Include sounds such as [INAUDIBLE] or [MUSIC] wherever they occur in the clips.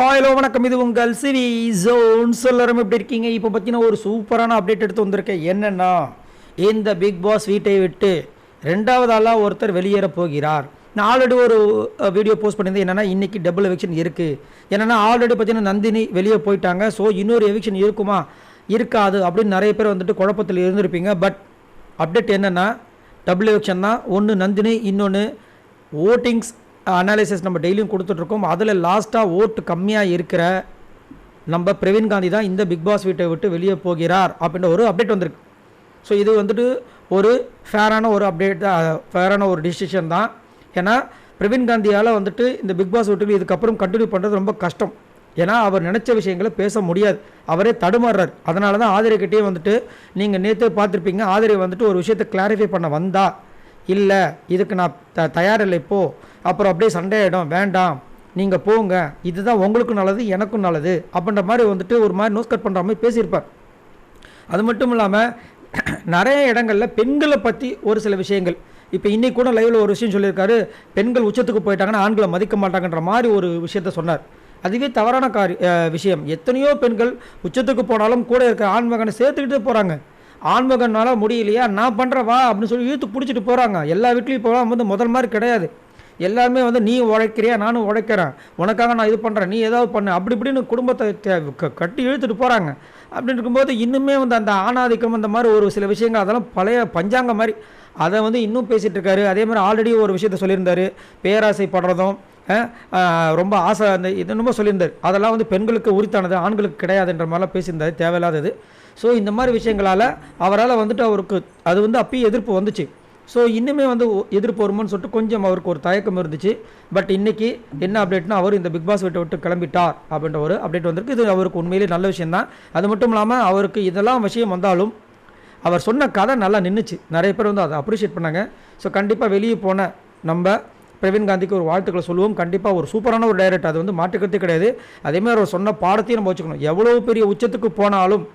Hello வணக்கம். இது உங்கள் சிவி ஜோன். எல்லாரும் எப்படி இருக்கீங்க? இப்போ பார்த்தீங்கன்னா ஒரு சூப்பரான அப்டேட் எடுத்து வந்திருக்கேன். என்னென்னா இந்த பிக் பாஸ் வீட்டை விட்டு ரெண்டாவது ஆளாக ஒருத்தர் வெளியேற போகிறார். நான் ஆல்ரெடி ஒரு வீடியோ போஸ்ட் பண்ணியிருந்தேன். என்னென்னா இன்றைக்கி டபுள் எவிக்ஷன் இருக்குது என்னென்னா ஆல்ரெடி பார்த்தீங்கன்னா நந்தினி வெளியே போயிட்டாங்க. ஸோ இன்னொரு எவிக்ஷன் இருக்குமா? இருக்காது அப்படின்னு நிறைய பேர் வந்துட்டு குழப்பத்தில் இருந்திருப்பீங்க. பட் அப்டேட் என்னென்னா டபுள் எவிக்ஷன் தான். ஒன்று நந்தினி இன்னொன்று ஓட்டிங்ஸ் அனாலிசிஸ் நம்ம டெய்லியும் கொடுத்துட்ருக்கோம் அதில் லாஸ்ட்டாக ஓட்டு கம்மியாக இருக்கிற நம்ம பிரவீன் காந்தி தான் இந்த பிக் பாஸ் வீட்டை விட்டு வெளியே போகிறார் அப்படின்ற ஒரு அப்டேட் வந்திருக்கு. ஸோ இது வந்துட்டு ஒரு ஃபேரான ஒரு அப்டேட் தான் ஃபேரான ஒரு டிசிஷன் தான். ஏன்னா பிரவீன் காந்தியால் வந்துட்டு இந்த பிக் பாஸ் வீட்டுக்கு இதுக்கப்புறம் கண்டினியூ பண்ணுறது ரொம்ப கஷ்டம். ஏன்னா அவர் நினச்ச விஷயங்களை பேச முடியாது. அவரே தடுமாறுறார். அதனால தான் ஆதிரைக்கிட்டே வந்துட்டு நீங்கள் நேற்று பார்த்துருப்பீங்க ஆதிரை வந்துட்டு ஒரு விஷயத்தை கிளாரிஃபை பண்ண வந்தா. இல்லை இதுக்கு நான் த தயாரில்லை இப்போ அப்புறம் அப்படியே சண்டையிடும் வேண்டாம். நீங்கள் போங்க. இதுதான் உங்களுக்கும் நல்லது எனக்கும் நல்லது அப்படின்ற மாதிரி வந்துட்டு ஒரு மாதிரி நோஸ் கட் பண்ணுற மாதிரி பேசியிருப்பார். அது மட்டும் இல்லாமல் [CLEARS THROAT] நிறைய இடங்களில் பெண்களை பற்றி ஒரு சில விஷயங்கள். இப்போ இன்றைக்கி கூட லைவில் ஒரு விஷயம் சொல்லியிருக்காரு. பெண்கள் உச்சத்துக்கு போயிட்டாங்கன்னா ஆண்களை மதிக்க மாட்டாங்கன்ற மாதிரி ஒரு விஷயத்த சொன்னார். அதுவே தவறான காரி விஷயம். எத்தனையோ பெண்கள் உச்சத்துக்கு போனாலும் கூட இருக்கிற ஆண்மகனை சேர்த்துக்கிட்டு போகிறாங்க ஆன்மகனால் முடியலையா? நான் பண்ணுறவா வா அப்படின்னு சொல்லி இழுத்து பிடிச்சிட்டு போகிறாங்க எல்லா வீட்லேயும் போகலாம் வந்து முதல் மாதிரி கிடையாது. எல்லாருமே வந்து நீ உழைக்கிறியா? நானும் உழைக்கிறேன். உனக்காக நான் இது பண்ணுறேன் நீ ஏதாவது பண்ண. அப்படி இப்படின்னு குடும்பத்தை க- கட்டி இழுத்துட்டு போகிறாங்க அப்படின்னு இருக்கும்போது இன்னுமே வந்து அந்த ஆணாதிக்கம் அந்த மாதிரி ஒரு சில விஷயங்கள் அதெல்லாம் பழைய பஞ்சாங்க மாதிரி. அதை வந்து இன்னும் பேசிகிட்டு இருக்காரு. அதே மாதிரி ஆல்ரெடி ஒரு விஷயத்த சொல்லியிருந்தாரு. பேராசைப்படுறதும் படுறதும் ரொம்ப ஆசை அந்த இது என்னமோ சொல்லியிருந்தார். அதெல்லாம் வந்து பெண்களுக்கு உரித்தானது ஆண்களுக்கு கிடையாதுன்ற மாதிரிலாம் பேசியிருந்தார் தேவையில்லாதது. ஸோ இந்த மாதிரி விஷயங்களால் அவரால் வந்துட்டு அவருக்கு அது வந்து அப்பயும் எதிர்ப்பு வந்துச்சு. ஸோ இன்னுமே வந்து எதிர்ப்பு வருமானு சொல்லிட்டு கொஞ்சம் அவருக்கு ஒரு தயக்கம் இருந்துச்சு. பட் இன்றைக்கி என்ன அப்டேட்னா அவர் இந்த பிக் பாஸ் வீட்டை விட்டு கிளம்பிட்டார் அப்படின்ற ஒரு அப்டேட் வந்திருக்கு. இது அவருக்கு உண்மையிலேயே நல்ல விஷயம் தான் அது மட்டும் இல்லாமல் அவருக்கு இதெல்லாம் விஷயம் வந்தாலும் அவர் சொன்ன கதை நல்லா நின்றுச்சு நிறைய பேர் வந்து அதை அப்ரிஷியேட் பண்ணாங்க. ஸோ கண்டிப்பாக வெளியே போன நம்ம பிரவீன் காந்திக்கு ஒரு வாழ்த்துக்களை சொல்லுவோம். கண்டிப்பாக ஒரு சூப்பரான ஒரு டைரக்ட் அது வந்து மாற்றுக்கிறதே கிடையாது. அதேமாதிரி அவர் சொன்ன பாடத்தையும் நம்ம வச்சுக்கணும். எவ்வளோ பெரிய உச்சத்துக்கு போனாலும்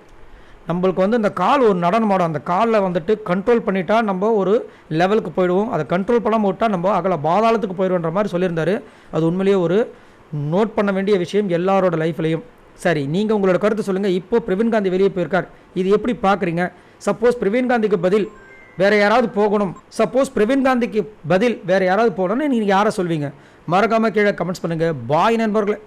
நம்மளுக்கு வந்து இந்த கால் ஒரு நடனம் ஆடும். அந்த காலில் வந்துட்டு கண்ட்ரோல் பண்ணிட்டா நம்ம ஒரு லெவலுக்கு போயிடுவோம். அதை கண்ட்ரோல் பண்ணாமல் விட்டால் நம்ம அகல பாதாளத்துக்கு போயிடுன்ற மாதிரி சொல்லியிருந்தாரு. அது உண்மையிலேயே ஒரு நோட் பண்ண வேண்டிய விஷயம் எல்லாரோட லைஃப்லையும் சரி நீங்கள் உங்களோட கருத்து சொல்லுங்கள் இப்போ பிரவீன் காந்தி வெளியே போயிருக்கார். இது எப்படி பார்க்குறீங்க? சப்போஸ் பிரவீன் காந்திக்கு பதில் வேறு யாராவது போகணும். சப்போஸ் பிரவீன் காந்திக்கு பதில் வேறு யாராவது போகணும்னு நீங்கள் யாரை சொல்வீங்க? மறக்காமல் கீழே கமெண்ட்ஸ் பண்ணுங்கள் பாய் நண்பர்களே.